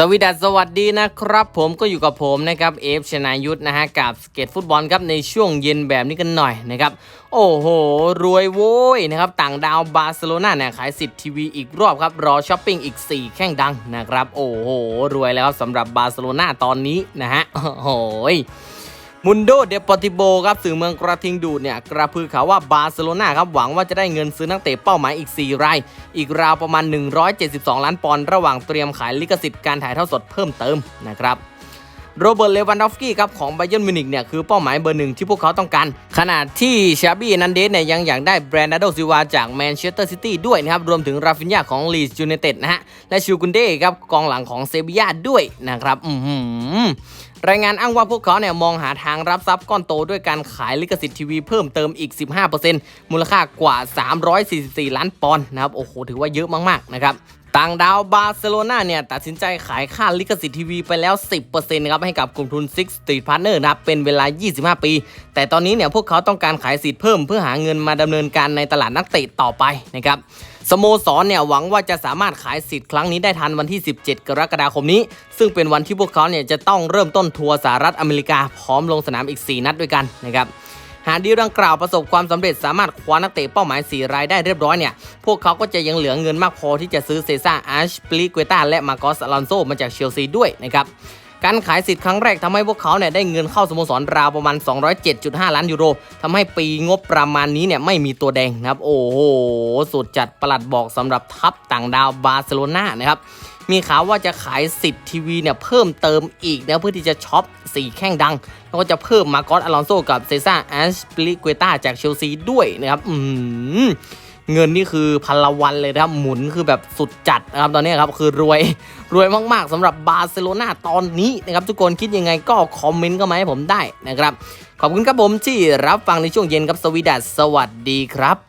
สวีดัสสวัสดีนะครับ ผมก็อยู่กับผมนะครับเอฟชนายุทธนะฮะกับสเก็ตฟุตบอลครับในช่วงเย็นแบบนี้กันหน่อยนะครับ โอ้โห รวยโว้ยนะครับ ต่างดาวบาร์เซโลนาเนี่ยขายสิทธิ์ทีวีอีกรอบครับ รอช้อปปิ้งอีก 4 แข้งดังนะครับ โอ้โห รวยแล้วครับสำหรับบาร์เซโลนาตอนนี้นะฮะโอ้โห มุนโดเดปอติโบครับสื่อเมืองกระทิงดูดเนี่ยกระพือข่าวว่าบาร์เซโลนาครับหวังว่าจะได้เงินซื้อนักเตะเป้าหมายอีก 4 ราย อีกราวประมาณ 172 ล้านปอนด์ระหว่างเตรียมขายลิขสิทธิ์การถ่ายทอดสดเพิ่มเติมนะครับโรเบิร์ตเลวันดอฟสกี้ครับของไบเยนมิวนิกเนี่ยคือเป้าหมายเบอร์หนึ่งที่พวกเขาต้องการ ขณะที่ชาบี้นันเดสเนี่ยยังอยากได้แบรนด์นาโดซิวาจากแมนเชสเตอร์ซิตี้ด้วยนะครับ รวมถึงราฟินยาของลีสยูไนเต็ดนะฮะ และชิวกุนเด้ครับกองหลังของเซบียาด้วยนะครับ อือหือ รายงานอ้างว่าพวกเขาเนี่ยมองหาทางรับทรัพย์ก้อนโตด้วยการขายลิขสิทธิ์ทีวีเพิ่มเติมอีก 15%มูลค่ากว่า 344 ล้านปอนด์นะครับ โอ้โห ถือว่าเยอะมากๆนะครับต่างดาวบาร์เซโลนาเนี่ยตัดสินใจขายค่าลิขสิทธิ์ทีวีไปแล้ว 10%นะครับให้กับกลุ่มทุน Six Street Partner นะครับเป็นเวลา 25 ปี แต่ตอนนี้เนี่ยพวกเขาต้องการขายสิทธิ์เพิ่มเพื่อหาเงินมาดำเนินการในตลาดนักเตะต่อไปนะครับ สโมสรเนี่ยหวังว่าจะสามารถขายสิทธิ์ครั้งนี้ได้ทันวันที่ 17 กรกฎาคมนี้ ซึ่งเป็นวันที่พวกเขาเนี่ยจะต้องเริ่มต้นทัวร์สหรัฐอเมริกาพร้อมลงสนามอีก 4 นัดด้วยกันนะครับหากดีลดังกล่าวประสบความสำเร็จสามารถคว้านักเตะเป้าหมาย 4 รายได้เรียบร้อยเนี่ย พวกเขาก็จะยังเหลือเงินมากพอที่จะซื้อเซซ่าอาร์ชปลิเวต้าและมาโกสอลอนโซมาจากเชลซีด้วยนะครับ การขายสิทธิ์ครั้งแรกทำให้พวกเขาเนี่ยได้เงินเข้าสโมสรราวประมาณ 207.5 ล้านยูโรทำให้ปีงบประมาณนี้เนี่ยไม่มีตัวแดงนะครับโอ้โหสุดจัดประหลัดบอกสำหรับทัพต่างดาวบาร์เซโลนานะครับมีข่าวว่าจะขายสิทธิ์ทีวีเนี่ยเพิ่มเติมอีกนะเพื่อที่จะช็อป4แข้งดัง แล้วก็จะเพิ่มมาโกอสอลอนโซกับเซซ่าแอสปลิเวต้าจากเชลซีด้วยนะครับอืม เงินนี่คือพันละวันเลยนะครับ หมุนคือแบบสุดจัดนะครับตอนนี้ครับคือรวยรวยมากๆสำหรับบาร์เซโลนาตอนนี้นะครับทุกคนคิดยังไงก็คอมเมนต์ก็มาให้ผมได้นะครับ ขอบคุณครับผมที่รับฟังในช่วงเย็นครับสวีดัสสวัสดีครับ